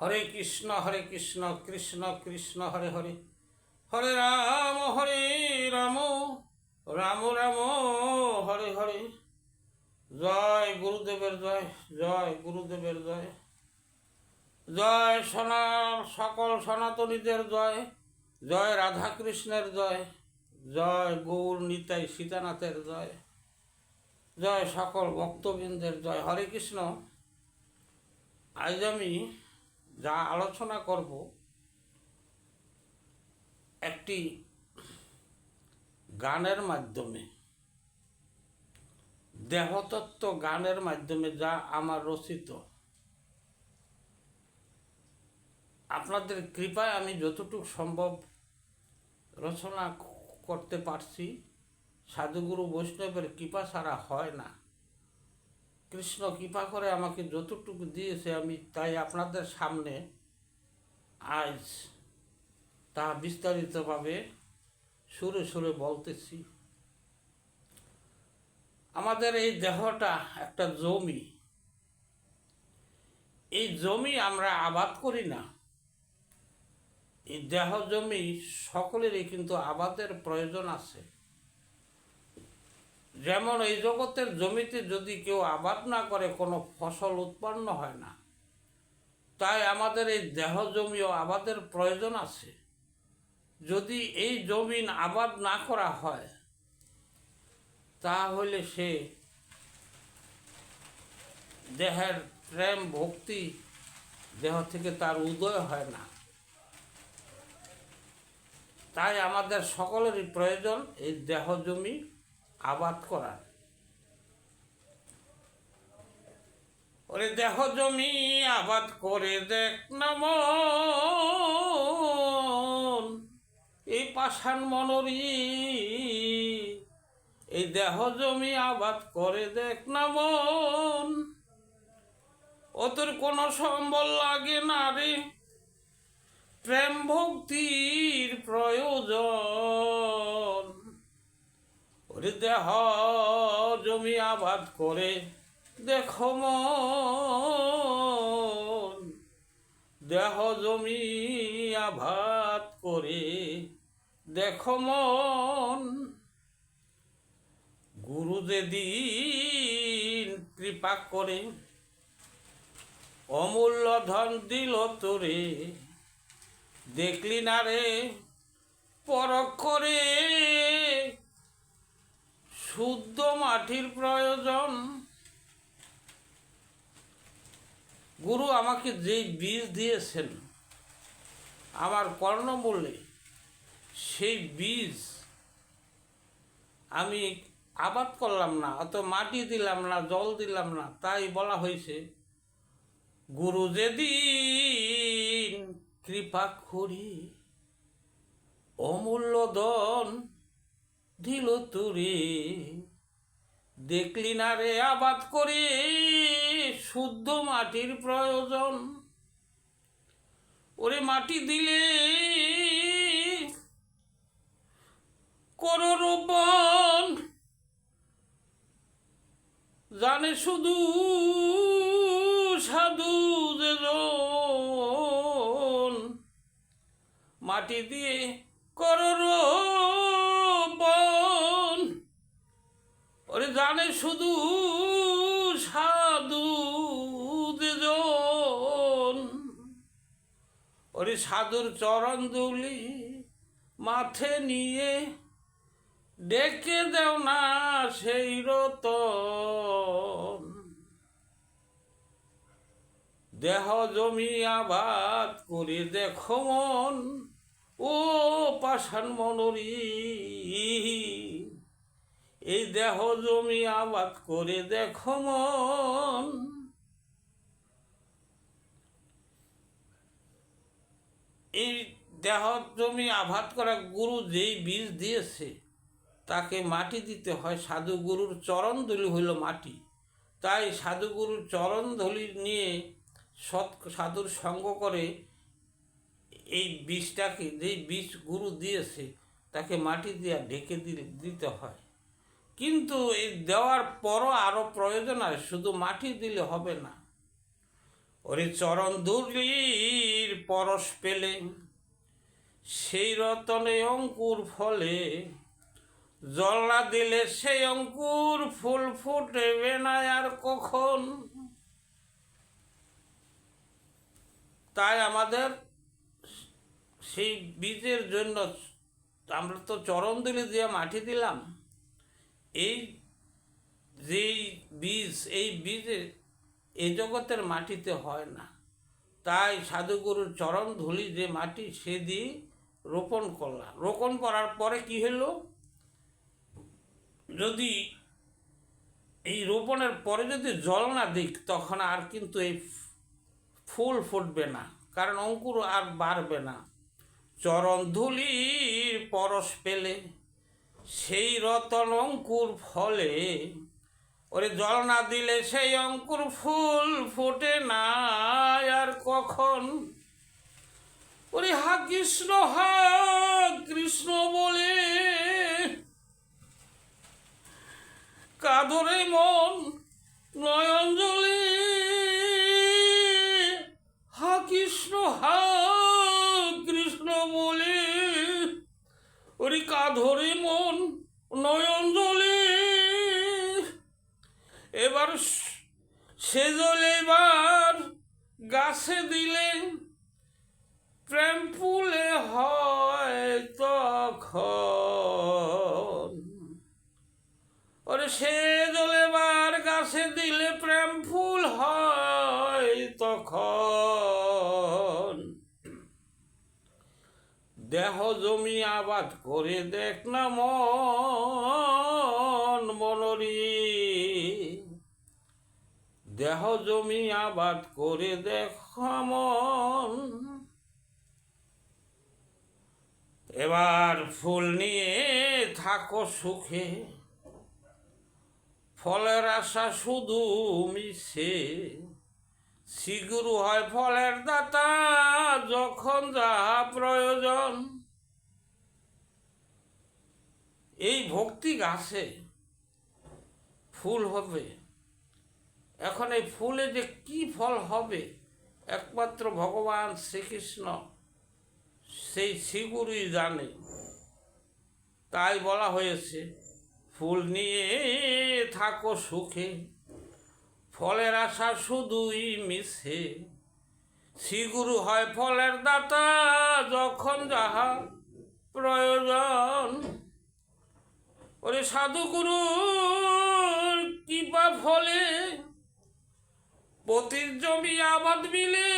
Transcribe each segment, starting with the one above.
হরে কৃষ্ণ হরে কৃষ্ণ কৃষ্ণ কৃষ্ণ, হরে হরে। হরে রাম হরে রাম রাম রাম, হরে হরে। জয় গুরুদেবের জয় জয় গুরুদেবের জয়। জয় সোনার সকল সনাতনীদের জয় জয় রাধাকৃষ্ণের জয় জয় গৌর নিতাই সীতানাথের জয় জয় সকল ভক্তবৃন্দের জয়। হরে কৃষ্ণ। আজ আমি যা আলোচনা করব, একটি গানের মাধ্যমে, দেহতত্ত্ব গানের মাধ্যমে যা আমার রচিত। আপনাদের কৃপায় আমি যতটুকু সম্ভব রচনা করতে পারছি। সাধুগুরু বৈষ্ণবের কৃপা ছাড়া হয় না। কৃষ্ণ কৃপা করে আমাকে যতটুকু দিয়েছে আমি তাই আপনাদের সামনে আজ তা বিস্তারিতভাবে সুরে সুরে বলতেছি। আমাদের এই দেহটা একটা জমি। এই জমি আমরা আবাদ করি না। এই দেহ জমি সকলেরই কিন্তু আবাদের প্রয়োজন আছে। যেমন এই জগতের জমিতে যদি কেউ আবাদ না করে, কোনো ফসল উৎপন্ন হয় না। তাই আমাদের এই দেহ জমিও আবাদের প্রয়োজন আছে। যদি এই জমিন আবাদ না করা হয়, তাহলে সে দেহের প্রেম, ভক্তি, দেহ থেকে তার উদয় হয় না। তাই আমাদের সকলেরই প্রয়োজন এই দেহ জমি আবাদ করার ওরে দেহ জমি আবাদ করে দেখ না মন। এই পাষাণ মনরি, এই দেহ জমি আবাদ করে দেখ না মন। ও তোর কোনো সম্বল লাগে না রে। প্রেম ভক্তির প্রয়োজন। দেহ জমি আবাদ করে, দেখো দেহ জমি আবাদ করে, দেখো মন। গুরু যেদিন কৃপা করে, অমূল্য ধন দিল তোরে। দেখলি না রে, পরখ করে শুদ্ধ মাটির প্রয়োজন। গুরু আমাকে যেই বীজ দিয়েছেন, আমার কর্ণমূল্যে সেই বীজ আমি আবাদ করলাম না, অত মাটি দিলাম না, জল দিলাম না, তাই বলা হয়েছে, গুরু যেদিন কৃপা করি, অমূল্য দন দিল তুরে। দেখলি না রে আবাদ করে, শুদ্ধ মাটির প্রয়োজন। ওরে মাটি দিলে, করো জানে শুধু সাধু যেজন। মাটি দিয়ে করো শুধু সাধু ওরে সাধুর চরণ দুলি মাথে নিয়ে ডেকে দেও না সেই রতন। দেহ জমি আবাদ করে দেখো মন, ও পাষাণ মনরি। এই দেহ জমি আবাদ করে দেখো মন। এই দেহ জমি আবাদ করা গুরু যেই বীজ দিয়েছে, তাকে মাটি দিতে হয় সাধু গুরুর চরণ ধুলি হইল মাটি। তাই সাধু গুরুর চরণ ধুলি নিয়ে সৎ সাধুর সঙ্গ করে এই বীজটাকে, যেই বীজ গুরু দিয়েছে, তাকে মাটি দিয়ে ঢেকে দিতে হয়। কিন্তু এই দেওয়ার পরও আরও প্রয়োজন আছে, শুধু মাটি দিলে হবে না। ওরে চরণ দুর্লির পরশ পেলে, সেই রতনে অঙ্কুর ফলে জল না দিলে সেই অঙ্কুর ফুল ফুটবে না আর কখন। তাই আমাদের সেই বীজের জন্য আমরা তো চরণ দিলে দিয়ে মাটি দিলাম এই যেই বীজ, এই বীজে এই জগতের মাটিতে হয় না। তাই সাধুগুরুর চরণ ধুলি যে মাটি, সে দিয়ে রোপণ করলাম। রোপণ করার পরে কি হলো? যদি এই রোপণের পরে যদি জল না দিক, তখন আর কিন্তু এই ফুল ফুটবে না, কারণ অঙ্কুর আর বাড়বে না। চরণ ধুলির পরশ পেলে সেই রতন অঙ্কুর ফলে, ওরে জল না দিলে সেই অঙ্কুর ফুল ফোটে না আর কখন? ওরে হা কৃষ্ণ হা কৃষ্ণ বলে কাদরে মন, নয়ন তখন দেহ জমি আবাদ করে দেখ না মন মনরি দেহ জমি আবাদ করে দেখ মন। এবার ফুল নিয়ে থাকো সুখে, ফলের আশা শুধু মিশে। শিগুরু হয় ফলের দাতা, যখন যাহা প্রয়োজন। এই ভক্তি গাছে ফুল হবে। এখন এই ফুলে যে কি ফল হবে, একমাত্র ভগবান শ্রীকৃষ্ণ সেই শিগুরুই জানে। তাই বলা হয়েছে, ফুল নিয়ে থাকো সুখে। ফলের আশা শুধুই মিশে। শ্রীগুরু হয় ফলের দাতা, যখন যাহা প্রয়োজন। ওরে সাধুগুরুর কৃপা ফলে পতির জমি আবাদ মিলে।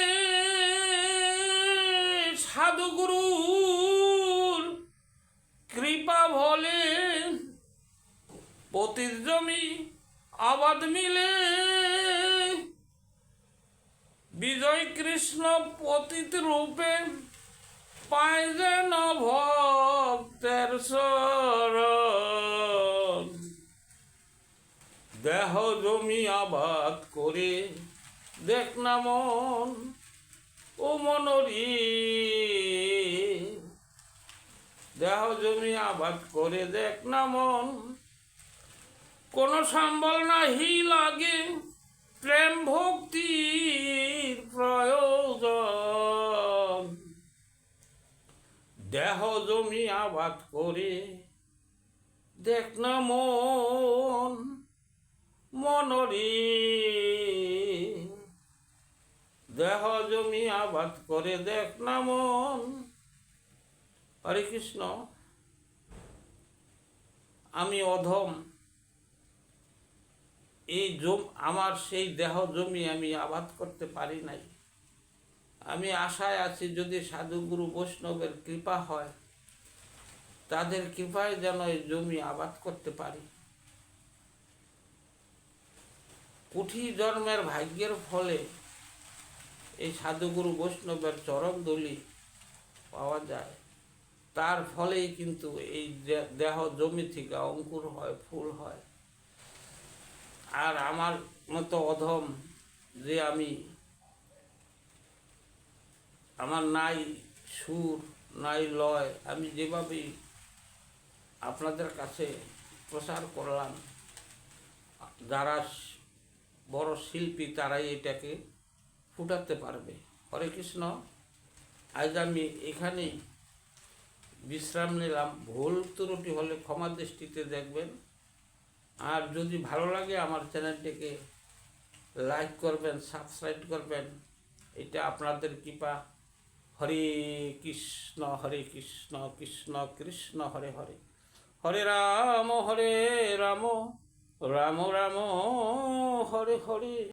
সাধুগুরুর কৃপা ফলে পতির জমি আবাদ মিলে। কৃষ্ণ পতিত রূপে পায় যেন ভক্তের শরণ। দেহ জমি আবাদ করে দেখ না মন ও মনরি। দেহ জমি আবাদ করে দেখ না মন। কোনো সম্বল নাহি লাগে, প্রেম ভক্তির প্রয়োজন। দেহ জমি আবাদ করে, দেখ না মন, মনরি। দেহ জমি আবাদ করে, দেখ না মন। হরে কৃষ্ণ। আমি অধম। এই জম, আমার সেই দেহ জমি আমি আবাদ করতে পারি নাই। আমি আশায় আছি যদি সাধুগুরু বৈষ্ণবের কৃপা হয়, তাদের কৃপায় যেন এই জমি আবাদ করতে পারি। কুঠি জন্মের ভাগ্যের ফলে এই সাধুগুরু বৈষ্ণবের চরম দলি পাওয়া যায়। তার ফলেই কিন্তু এই দেহ জমি থেকে অঙ্কুর হয়, ফুল হয়। আর আমার মতো অধম যে আমি, আমার নাই সুর, নাই লয়, আমি যেভাবে আপনাদের কাছে প্রচার করলাম, যারা বড় শিল্পী তারাই এটাকে ফুটাতে পারবে। হরে কৃষ্ণ, আজ আমি এখানেই বিশ্রাম নিলাম। ভুল ত্রুটি হলে ক্ষমা দৃষ্টিতে দেখবেন। আর যদি ভালো লাগে আমার চ্যানেলটিকে লাইক করবেন, সাবস্ক্রাইব করবেন, এটা আপনাদের কৃপা। হরে কৃষ্ণ হরে কৃষ্ণ কৃষ্ণ কৃষ্ণ, হরে হরে। হরে রাম হরে রাম রাম রাম, হরে হরে।